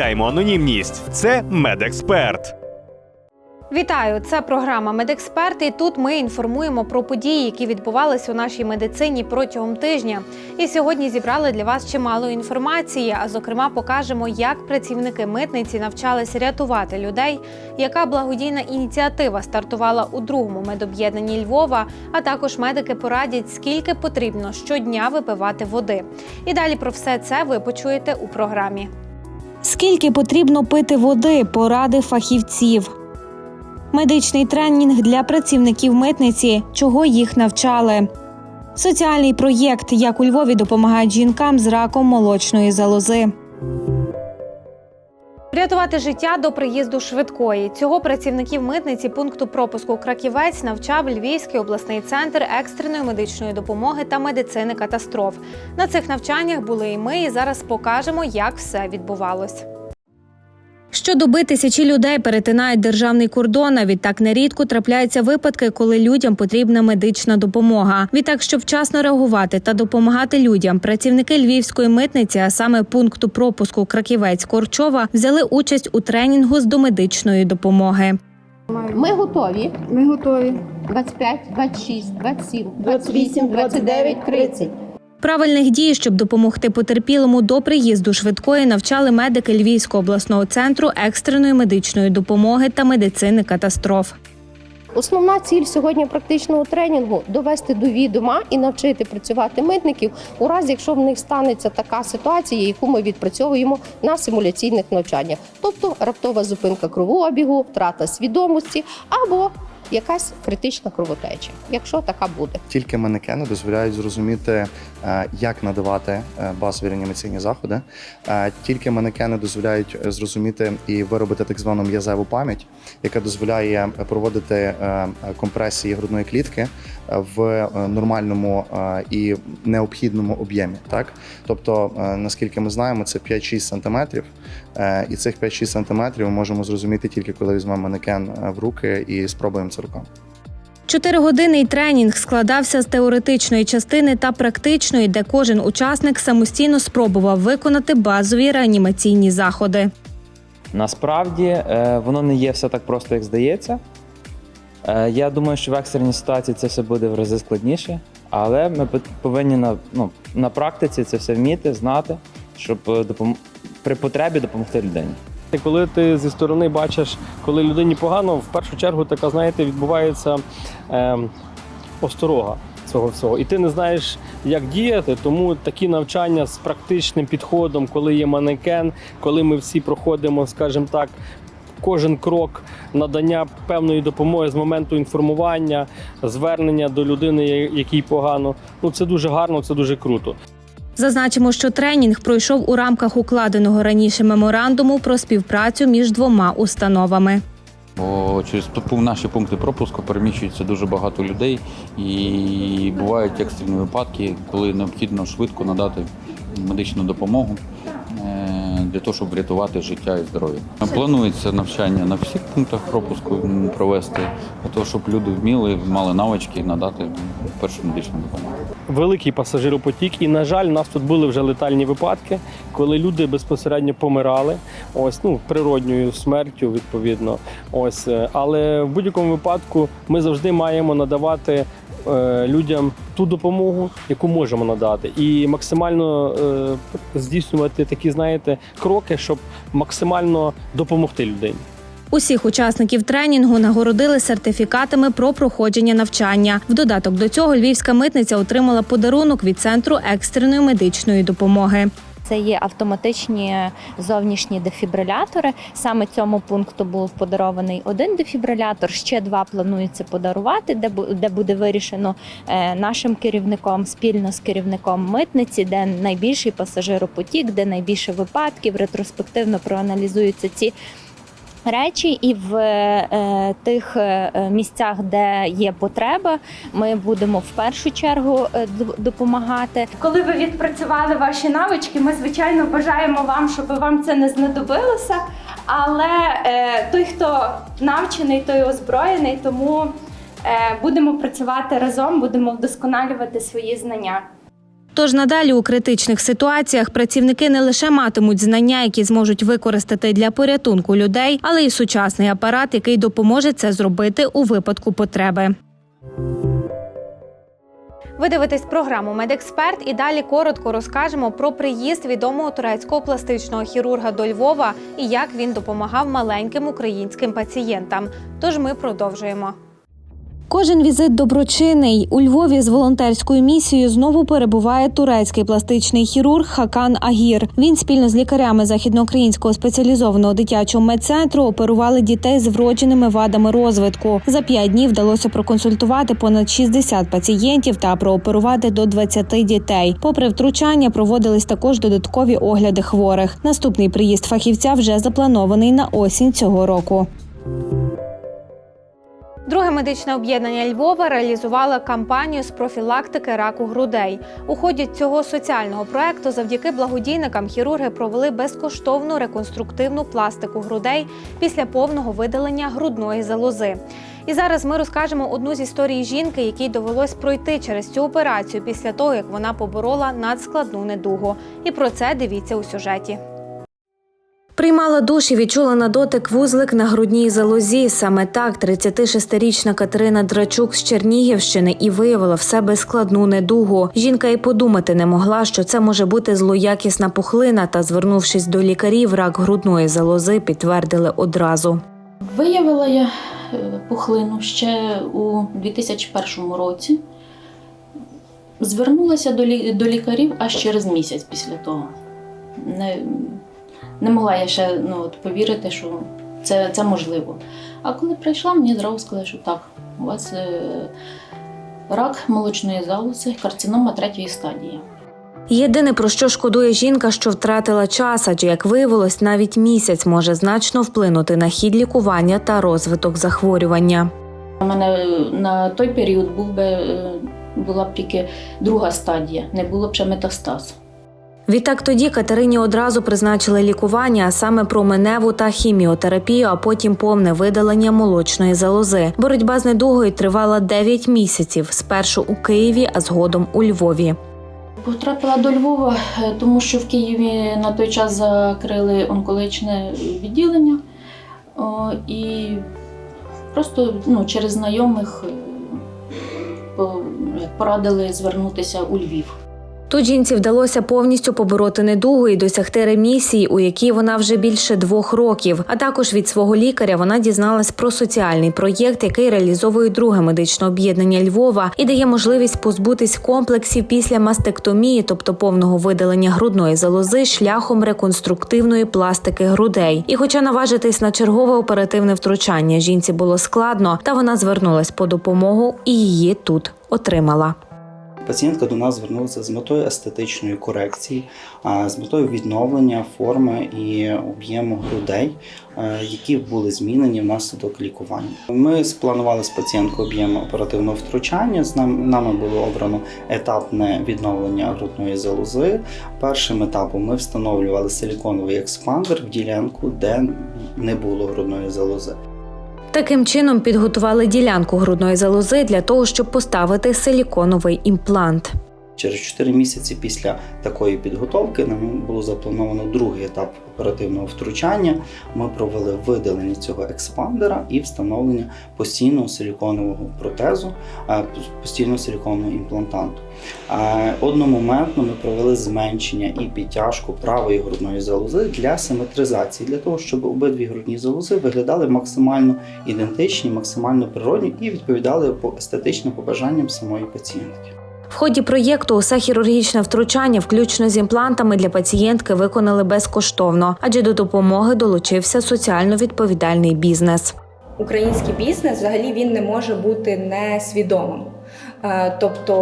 анонімність. Це медексперт. Вітаю! Це програма Медексперт. І тут ми інформуємо про події, які відбувалися у нашій медицині протягом тижня. І сьогодні зібрали для вас чимало інформації. А зокрема, покажемо, як працівники митниці навчалися рятувати людей, яка благодійна ініціатива стартувала у другому медоб'єднанні Львова. А також медики порадять, скільки потрібно щодня випивати води. І далі про все це ви почуєте у програмі. Скільки потрібно пити води, поради фахівців. Медичний тренінг для працівників митниці, чого їх навчали. Соціальний проєкт, як у Львові допомагають жінкам з раком молочної залози. Врятувати життя до приїзду швидкої цього працівників митниці пункту пропуску Краківець навчав Львівський обласний центр екстреної медичної допомоги та медицини катастроф. На цих навчаннях були і ми, і зараз покажемо, як все відбувалось. Щодоби тисячі людей перетинають державний кордон. а Відтак нерідко трапляються випадки, коли людям потрібна медична допомога. Відтак, щоб вчасно реагувати та допомагати людям, працівники львівської митниці, а саме пункту пропуску Краківець Корчова, взяли участь у тренінгу з домедичної допомоги. Ми готові. Ми готові. 25, 26, 27, 28, 29, 30. Правильних дій, щоб допомогти потерпілому до приїзду швидкої, навчали медики Львівського обласного центру екстреної медичної допомоги та медицини катастроф. Основна ціль сьогодні практичного тренінгу довести до відома і навчити працювати митників у разі, якщо в них станеться така ситуація, яку ми відпрацьовуємо на симуляційних навчаннях, тобто раптова зупинка кровообігу, втрата свідомості або якась критична кровотеча, якщо така буде. Тільки манекени дозволяють зрозуміти, е, як надавати е, базові реанімаційні заходи. Е, Тільки манекени дозволяють зрозуміти і виробити так звану м'язеву пам'ять, яка дозволяє проводити компресії грудної клітки в нормальному і необхідному об'ємі. Так, тобто, наскільки ми знаємо, це 5-6 сантиметрів, і цих 5-6 сантиметрів ми можемо зрозуміти тільки коли візьмемо манекен е, в руки і спробуємо це руками. Чотиригодинний тренінг складався з теоретичної частини та практичної, де кожен учасник самостійно спробував виконати базові реанімаційні заходи. Насправді е, воно не є все так просто, як здається. Е, Я думаю, що в екстреній ситуації це все буде в рази складніше, але ми повинні на, ну, на практиці це все вміти, знати, щоб е, допом- при потребі допомогти людині. І Коли ти зі сторони бачиш, коли людині погано, в першу чергу така, знаєте, відбувається ем, осторога цього всього. І ти не знаєш, як діяти, тому такі навчання з практичним підходом, коли є манекен, коли ми всі проходимо, скажімо так, кожен крок надання певної допомоги з моменту інформування, звернення до людини, якій погано. Ну це дуже гарно, це дуже круто. Зазначимо, що тренінг пройшов у рамках укладеного раніше меморандуму про співпрацю між двома установами. Бо через наші пункти пропуску переміщується дуже багато людей, і бувають екстрені випадки, коли необхідно швидко надати медичну допомогу е, для того, щоб врятувати життя і здоров'я. Планується навчання на всіх пунктах пропуску провести, для того, щоб люди вміли, мали навички надати першу медичну допомогу. великий пасажиропотік, і на жаль, у нас тут були вже летальні випадки, коли люди безпосередньо помирали. Ось ну природньою смертю, відповідно. Ось, е, але в будь-якому випадку ми завжди маємо надавати. Е, Людям ту допомогу, яку можемо надати, і максимально е, здійснювати такі, знаєте, кроки, щоб максимально допомогти людині. Усіх учасників тренінгу нагородили сертифікатами про проходження навчання. В додаток до цього львівська митниця отримала подарунок від центру екстреної медичної допомоги. Це є автоматичні зовнішні дефібрилятори. Саме цьому пункту був подарований один дефібрилятор. Ще два планується подарувати, де де буде вирішено е, нашим керівником спільно з керівником митниці, де найбільший пасажиропотік, де найбільше випадків. Ретроспективно проаналізуються ці. Речі, і в е, тих е, місцях, де є потреба, ми будемо в першу чергу е, допомагати. Коли ви відпрацювали ваші навички, ми звичайно бажаємо вам, щоб вам це не знадобилося. Але е, той, хто навчений, той озброєний, тому е, будемо працювати разом, будемо вдосконалювати свої знання. Тож надалі у критичних ситуаціях працівники не лише матимуть знання, які зможуть використати для порятунку людей, але й сучасний апарат, який допоможе це зробити у випадку потреби. Ви дивитесь програму Медексперт і далі коротко розкажемо про приїзд відомого турецького пластичного хірурга до Львова і як він допомагав маленьким українським пацієнтам. Тож ми продовжуємо. Кожен візит доброчинний у Львові з волонтерською місією знову перебуває турецький пластичний хірург Хакан Агір. Він спільно з лікарями західноукраїнського спеціалізованого дитячого медцентру оперували дітей з вродженими вадами розвитку. За п'ять днів вдалося проконсультувати понад 60 пацієнтів та прооперувати до 20 дітей. Попри втручання, проводились також додаткові огляди хворих. Наступний приїзд фахівця вже запланований на осінь цього року. Друге медичне об'єднання Львова реалізувало кампанію з профілактики раку грудей. У ході цього соціального проекту завдяки благодійникам хірурги провели безкоштовну реконструктивну пластику грудей після повного видалення грудної залози. І зараз ми розкажемо одну з історій жінки, якій довелось пройти через цю операцію після того, як вона поборола надскладну недугу. І про це дивіться у сюжеті. Приймала душ і відчула на дотик вузлик на грудній залозі. Саме так 36-річна Катерина Драчук з Чернігівщини і виявила в себе складну недугу. Жінка й подумати не могла, що це може бути злоякісна пухлина. Та, звернувшись до лікарів, рак грудної залози підтвердили одразу. Виявила я е, пухлину ще у 2001 році. Звернулася до лікарів аж через місяць після того. Не, могла я ще ну, от, повірити, що це, це можливо. А коли прийшла, мені зразу сказали, що так, у вас е, рак молочної залози, карцинома третьої стадії. Єдине про що шкодує жінка, що втратила час, адже як виявилось, навіть місяць може значно вплинути на хід лікування та розвиток захворювання. У мене на той період був би, е, була б тільки друга стадія, не було б ще метастаз. Відтак тоді Катерині одразу призначили лікування, а саме променеву та хіміотерапію, а потім повне видалення молочної залози. Боротьба з недугою тривала 9 місяців, спершу у Києві, а згодом у Львові. Потрапила до Львова, е, тому що в Києві на той час закрили онкологічне відділення. І просто ну, через знайомих е, порадили звернутися у Львів. Тут жінці вдалося повністю побороти недугу і досягти ремісії, у якій вона вже більше двох років. А також від свого лікаря вона дізналась про соціальний проєкт, який реалізовує друге медичне об'єднання Львова і дає можливість позбутись комплексів після мастектомії, тобто повного видалення грудної залози, шляхом реконструктивної пластики грудей. І, хоча наважитись на чергове оперативне втручання жінці було складно, та вона звернулась по допомогу і її тут отримала. Пацієнтка до нас звернулася з метою естетичної корекції, з метою відновлення форми і об'єму грудей, е, які були змінені внаслідок лікування. Ми спланували з пацієнткою об'єм оперативного втручання. З нам- нами було обрано етапне відновлення грудної залози. Першим етапом ми встановлювали силіконовий експандер в ділянку, де не було грудної залози. Таким чином підготували ділянку грудної залози для того, щоб поставити силіконовий імплант. Через 4 місяці після такої підготовки нам було заплановано другий етап оперативного втручання. Ми провели видалення цього експандера і встановлення постійного силіконового протезу, е, постійного силіконового імплантанту. Е, Одномоментно ми провели зменшення і підтяжку правої грудної залози для симетризації, для того, щоб обидві грудні залози виглядали максимально ідентичні, максимально природні і відповідали по естетичним побажанням самої пацієнтки. В ході проєкту усе хірургічне втручання, включно з імплантами для пацієнтки, виконали безкоштовно, адже до допомоги долучився соціально відповідальний бізнес. український бізнес взагалі він не може бути несвідомим. Е, Тобто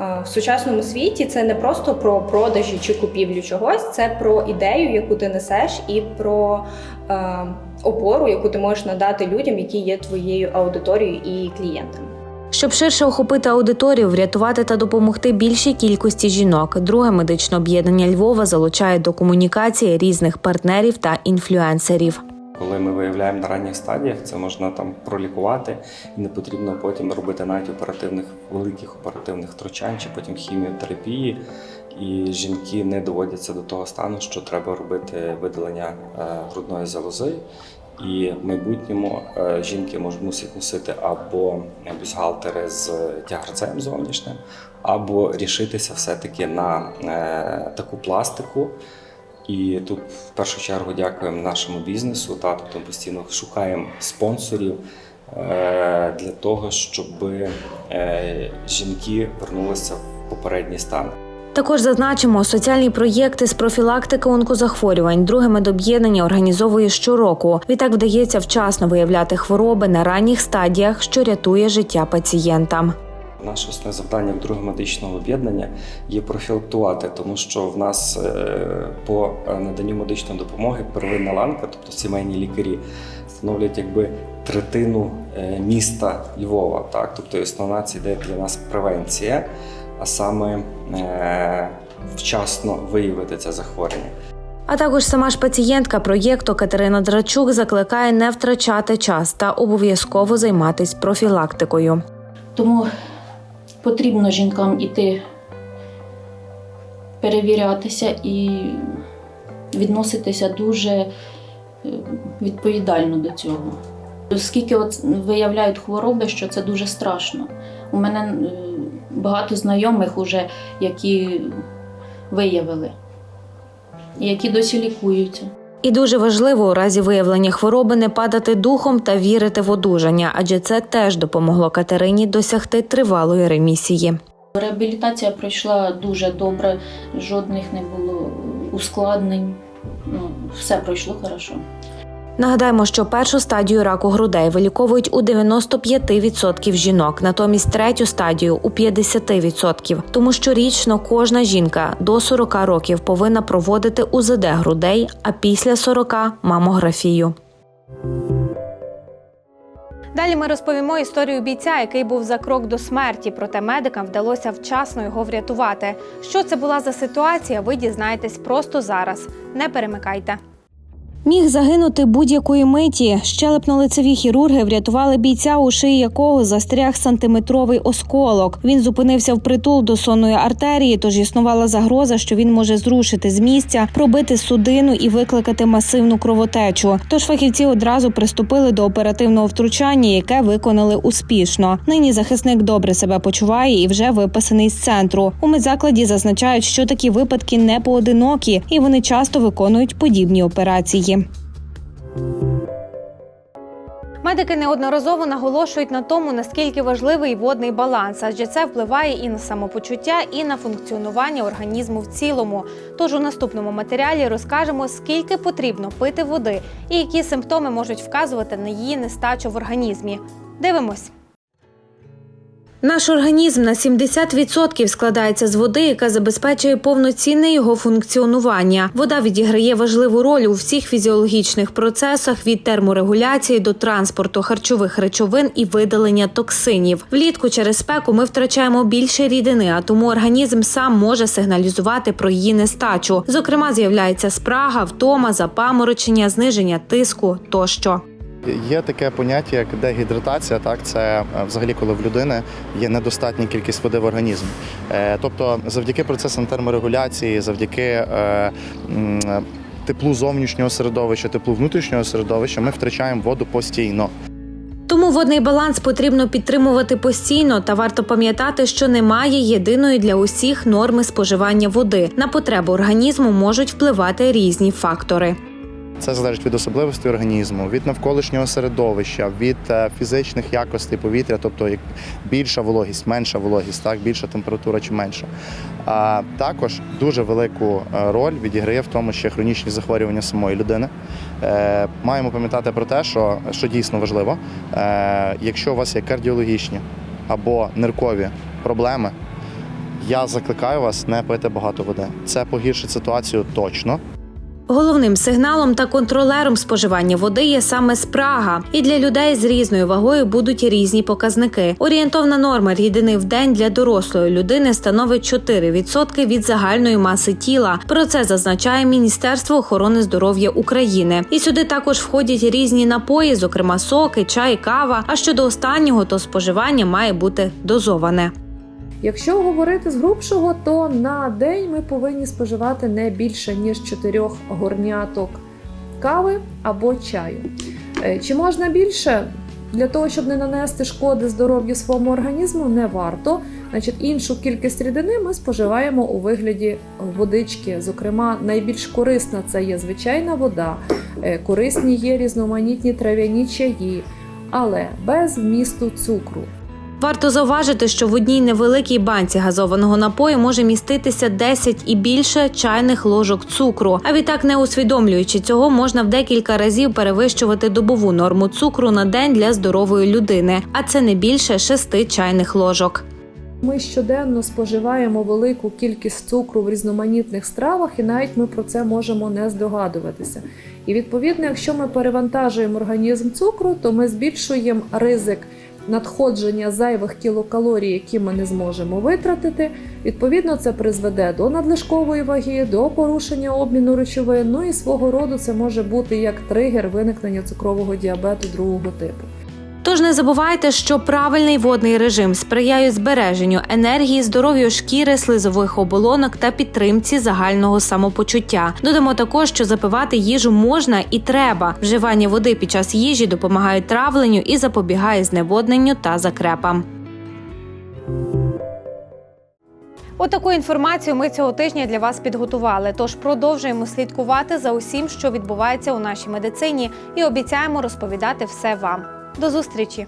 е, в сучасному світі це не просто про продажі чи купівлю чогось, це про ідею, яку ти несеш, і про е, опору, яку ти можеш надати людям, які є твоєю аудиторією і клієнтами. Щоб ширше охопити аудиторію, врятувати та допомогти більшій кількості жінок, друге медичне об'єднання Львова залучає до комунікації різних партнерів та інфлюенсерів. Коли ми виявляємо на ранніх стадіях, це можна там пролікувати, і не потрібно потім робити навіть оперативних великих оперативних втручань чи потім хіміотерапії. І жінки не доводяться до того стану, що треба робити видалення е, грудної залози. І в майбутньому е, жінки можуть мусять носити або бюстгальтери з тягарцем зовнішнім, або рішитися все-таки на е, таку пластику. І тут в першу чергу дякуємо нашому бізнесу. Та тобто постійно шукаємо спонсорів е, для того, щоб жінки вернулися в попередній стан. Також зазначимо, соціальні проєкти з профілактики онкозахворювань друге медоб'єднання організовує щороку. Відтак вдається вчасно виявляти хвороби на ранніх стадіях, що рятує життя пацієнтам. Наше основне завдання як другого медичного об'єднання є профілактувати, тому що в нас е, по наданню медичної допомоги первинна ланка, тобто сімейні лікарі, становлять якби третину е, міста Львова. Так? Тобто основна це для нас превенція, а саме е, вчасно виявити це захворювання. А також сама ж пацієнтка проєкту Катерина Драчук закликає не втрачати час та обов'язково займатися профілактикою. Тому потрібно жінкам іти перевірятися і відноситися дуже е, відповідально до цього. Оскільки от виявляють хвороби, що це дуже страшно. У мене багато знайомих, уже, які виявили, які досі лікуються. І дуже важливо у разі виявлення хвороби не падати духом та вірити в одужання, адже це теж допомогло Катерині досягти тривалої ремісії. Реабілітація пройшла дуже добре, жодних не було ускладнень. Ну, все пройшло хорошо. Нагадаємо, що першу стадію раку грудей виліковують у 95% жінок, натомість третю стадію у 50%. Тому щорічно кожна жінка до 40 років повинна проводити УЗД грудей, а після 40 – мамографію. Далі ми розповімо історію бійця, який був за крок до смерті. Проте медикам вдалося вчасно його врятувати. Що це була за ситуація? Ви дізнаєтесь просто зараз. Не перемикайте. Міг загинути будь-якої миті. Щелепно-лицеві хірурги врятували бійця, у шиї якого застряг сантиметровий осколок. Він зупинився впритул до сонної артерії, тож існувала загроза, що він може зрушити з місця, пробити судину і викликати масивну кровотечу. Тож фахівці одразу приступили до оперативного втручання, яке виконали успішно. Нині захисник добре себе почуває і вже виписаний з центру. У медзакладі зазначають, що такі випадки не поодинокі, і вони часто виконують подібні операції. Медики неодноразово наголошують на тому, наскільки важливий водний баланс, адже це впливає і на самопочуття, і на функціонування організму в цілому. Тож у наступному матеріалі розкажемо, скільки потрібно пити води і які симптоми можуть вказувати на її нестачу в організмі. Дивимось. Наш організм на 70% складається з води, яка забезпечує повноцінне його функціонування. Вода відіграє важливу роль у всіх фізіологічних процесах від терморегуляції до транспорту харчових речовин і видалення токсинів. Влітку через спеку ми втрачаємо більше рідини, а тому організм сам може сигналізувати про її нестачу. Зокрема, з'являється спрага, втома, запаморочення, зниження тиску тощо. Є таке поняття, як дегідратація. Так, це е, взагалі, коли в людини є недостатня кількість води в організмі. Е, Тобто, завдяки процесам терморегуляції, завдяки е, теплу зовнішнього середовища, теплу внутрішнього середовища, ми втрачаємо воду постійно. Тому водний баланс потрібно підтримувати постійно, та варто пам'ятати, що немає єдиної для усіх норми споживання води. На потребу організму можуть впливати різні фактори. Це залежить від особливостей організму, від навколишнього середовища, від е, фізичних якостей повітря, тобто як більша вологість, менша вологість, так, більша температура чи менша. А також дуже велику е, роль відіграє в тому, ще хронічні захворювання самої людини. Е, Маємо пам'ятати про те, що, що дійсно важливо, якщо у вас є кардіологічні або ниркові проблеми, я закликаю вас не пити багато води. Це погіршить ситуацію точно. Головним сигналом та контролером споживання води є саме спрага, і для людей з різною вагою будуть різні показники. Орієнтовна норма рідини в день для дорослої людини становить 4% від загальної маси тіла. Про це зазначає Міністерство охорони здоров'я України. І сюди також входять різні напої, зокрема соки, чай, кава. А щодо останнього, то споживання має бути дозоване. Якщо говорити з грубшого, то на день ми повинні споживати не більше ніж 4 горняток кави або чаю. Е, Чи можна більше? Для того, щоб не нанести шкоди здоров'ю своєму організму, не варто. Значить, іншу кількість рідини ми споживаємо у вигляді водички. Зокрема, найбільш корисна це є звичайна вода, е, корисні є різноманітні трав'яні чаї, але без вмісту цукру. Варто зауважити, що в одній невеликій банці газованого напою може міститися 10 і більше чайних ложок цукру. А відтак, не усвідомлюючи цього, можна в декілька разів перевищувати добову норму цукру на день для здорової людини, а це не більше 6 чайних ложок. Ми щоденно споживаємо велику кількість цукру в різноманітних стравах, і навіть ми про це можемо не здогадуватися. І відповідно, якщо ми перевантажуємо організм цукру, то ми збільшуємо ризик надходження зайвих кілокалорій, які ми не зможемо витратити. Відповідно, це призведе до надлишкової ваги, до порушення обміну речовин. Ну і свого роду це може бути як тригер виникнення цукрового діабету другого типу. Тож не забувайте, що правильний водний режим сприяє збереженню енергії, здоров'ю шкіри, слизових оболонок та підтримці загального самопочуття. Додамо також, що запивати їжу можна і треба. Вживання води під час їжі допомагає травленню і запобігає зневодненню та закрепам. Отаку інформацію ми цього тижня для вас підготували. Тож продовжуємо слідкувати за усім, що відбувається у нашій медицині, і обіцяємо розповідати все вам. До зустрічі!